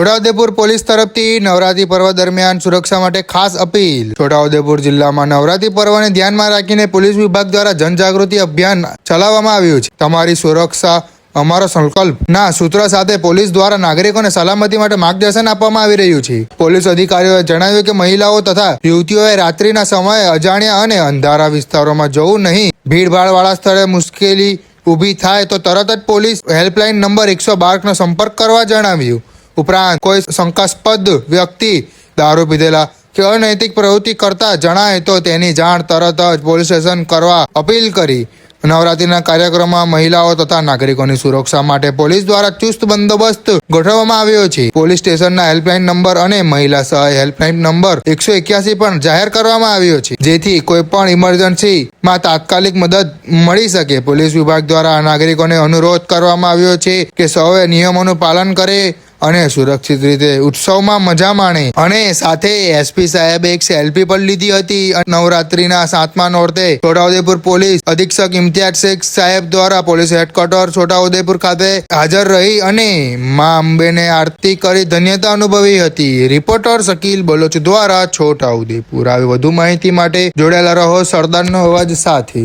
Chhota Udepur police તરફથી નવરાત્રી પર્વ દરમિયાન સુરક્ષા માટે ખાસ અપીલ. છોટાઉદેપુર જિલ્લામાં નવરાત્રી પર્વને ધ્યાનમાં રાખીને પોલીસ વિભાગ દ્વારા જનજાગૃતિ અભિયાન ચલાવવામાં આવ્યું છે. તમારી સુરક્ષા, અમારો સંકલ્પ. ના, સૂત્ર સાથે પોલીસ દ્વારા નાગરિકોને સલામતી માટે માર્ગદર્શન આપવામાં આવી રહ્યું છે. પોલીસ અધિકારીઓએ જણાવ્યું કે મહિલાઓ તથા યુવતીઓએ રાત્રિના સમયે અજાણ્યા અને અંધારા વિસ્તારોમાં જવું નહીં. ભીડભાડ વાળા સ્થળે મુશ્કેલી ઊભી થાય તો તરત જ પોલીસ હેલ્પલાઇન નંબર એકસો બારનો સંપર્ક કરવા જણાવ્યું. ઉપરાંત કોઈ શંકાસ્પદ વ્યક્તિ દારૂ પીધેલા કે અનૈતિક પ્રવૃત્તિ કરતા જણાય તો તેની જાણ તરત જ પોલીસ સ્ટેશન કરવા અપીલ કરી. નવરાત્રીના કાર્યક્રમમાં મહિલાઓ તથા નાગરિકોની સુરક્ષા માટે પોલીસ દ્વારા ચુસ્ત બંદોબસ્ત ગોઠવવામાં આવ્યો છે. પોલીસ સ્ટેશનના હેલ્પલાઇન નંબર અને મહિલા સહાય હેલ્પલાઇન નંબર એકસો એક્યાસી પણ જાહેર કરવામાં આવ્યો છે. જેથી કોઈ પણ ઇમરજન્સીમાં તાત્કાલિક મદદ મળી શકે. પોલીસ વિભાગ દ્વારા નાગરિકોને અનુરોધ કરવામાં આવ્યો છે કે સૌએ નિયમોનું પાલન કરે અને સુરક્ષિત રીતે ઉત્સવમાં મજા માણી. અને સાથે એસપી સાહેબે એક સેલ્ફી પણ લીધી હતી. નવરાત્રીના સાતમા નોરતે છોટાઉદેપુર પોલીસ અધિક્ષક ઇમ્તિયાજ શેખ સાહેબ દ્વારા પોલીસ હેડક્વાર્ટર છોટાઉદેપુર ખાતે હાજર રહી અને મા અંબેને આરતી કરી ધન્યતા અનુભવી હતી. રિપોર્ટર શકીલ બલોચ દ્વારા છોટાઉદેપુર. આવી વધુ માહિતી માટે જોડાયેલા રહો સરદારનો અવાજ સાથે.